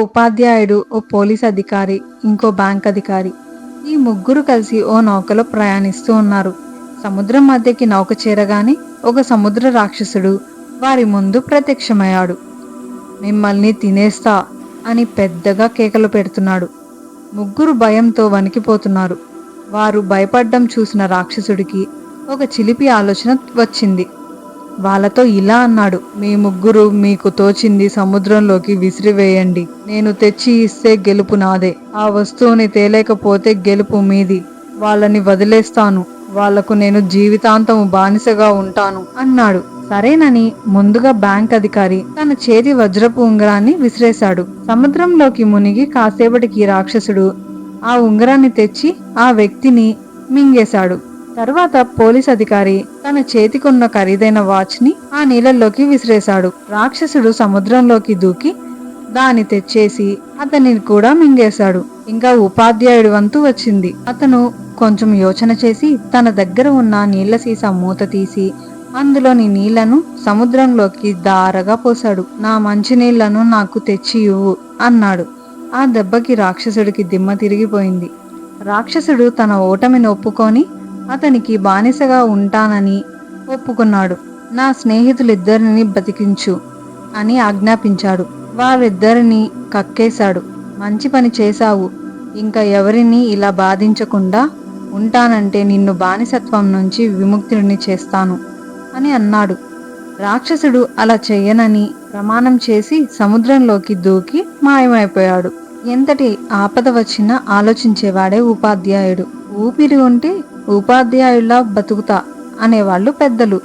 ఉపాధ్యాయుడు ఓ పోలీస్ అధికారి ఇంకో బ్యాంక్ అధికారి. ఈ ముగ్గురు కలిసి ఓ నౌకలో ప్రయాణిస్తూ ఉన్నారు. సముద్రం మధ్యకి నౌక చేరగానే ఒక సముద్ర రాక్షసుడు వారి ముందు ప్రత్యక్షమయ్యాడు. మిమ్మల్ని తినేస్తా అని పెద్దగా కేకలు పెడుతున్నాడు. ముగ్గురు భయంతో వణికిపోతున్నారు. వారు భయపడ్డం చూసిన రాక్షసుడికి ఒక చిలిపి ఆలోచన వచ్చింది. వాళ్ళతో ఇలా అన్నాడు మీ ముగ్గురు మీకు తోచింది సముద్రంలోకి విసిరివేయండి. నేను తెచ్చి ఇస్తే గెలుపు నాదే. ఆ వస్తువుని తేలేకపోతే గెలుపు మీది. వాళ్ళని వదిలేస్తాను. వాళ్ళకు నేను జీవితాంతం బానిసగా ఉంటాను అన్నాడు. సరేనని ముందుగా బ్యాంక్ అధికారి తన చేతి వజ్రపు ఉంగరాన్ని విసిరేశాడు. సముద్రంలోకి మునిగి కాసేపటికి రాక్షసుడు ఆ ఉంగరాన్ని తెచ్చి ఆ వ్యక్తిని మింగేశాడు. తర్వాత పోలీస్ అధికారి తన చేతికున్న ఖరీదైన వాచ్ని ఆ నీళ్ళల్లోకి విసిరేశాడు. రాక్షసుడు సముద్రంలోకి దూకి దాన్ని తెచ్చేసి అతనిని కూడా మింగేశాడు. ఇంకా ఉపాధ్యాయుడి వంతు వచ్చింది. అతను కొంచెం యోచన చేసి తన దగ్గర ఉన్న నీళ్ళ సీసా మూత తీసి అందులోని నీళ్ళను సముద్రంలోకి దారగా పోశాడు. నా మంచి నీళ్ళను నాకు తెచ్చి ఇవ్వు అన్నాడు. ఆ దెబ్బకి రాక్షసుడికి దిమ్మ తిరిగిపోయింది. రాక్షసుడు తన ఓటమిని ఒప్పుకొని అతనికి బానిసగా ఉంటానని ఒప్పుకున్నాడు. నా స్నేహితులిద్దరిని బతికించు అని ఆజ్ఞాపించాడు. వారిద్దరిని కక్కేశాడు. మంచి పని చేశావు. ఇంకా ఎవరిని ఇలా బాధించకుండా ఉంటానంటే నిన్ను బానిసత్వం నుంచి విముక్తుడిని చేస్తాను అని అన్నాడు. రాక్షసుడు అలా చెయ్యనని ప్రమాణం చేసి సముద్రంలోకి దూకి మాయమైపోయాడు. ఎంతటి ఆపద వచ్చినా ఆలోచించేవాడే ఉపాధ్యాయుడు. ఊపిరి ఉంటే ఉపాధ్యాయుల్లా బతుకుతా అనేవాళ్ళు పెద్దలు.